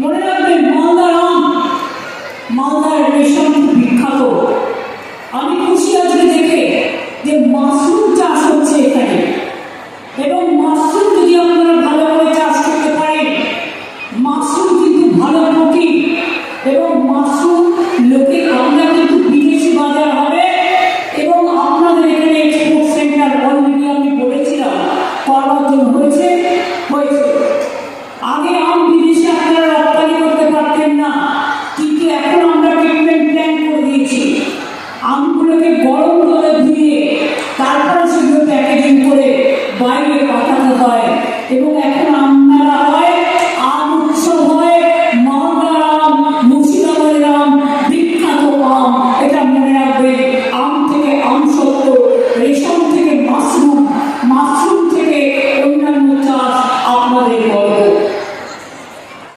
মনে রাখবেন মালদার আম মালদার রেশম বিখ্যাত। আমি খুশি আজকে দেখে যে মাশরুম চাষ হচ্ছে এখানে। এবং মাশরুম যদি আপনারা ভালো করে চাষ করতে পারেন, মাশরুম কিন্তু ভালো প্রোটিন এবং মাশরুম লোকে, আমরা কিন্তু বিদেশি বাজার হবে। এবং আপনাদের এখানে এক্সপোর্ট সেন্টার অলরেডি আমি বলেছিলাম, করার জন্য হয়েছে হয়েছে। আগে আম বিদেশে এখন আমরা ট্রিটমেন্ট প্ল্যান করে দিয়েছি। আমগুলোকে গরম জলে ধুয়ে তারপরে সেগুলো প্যাকেজিং করে বাইরে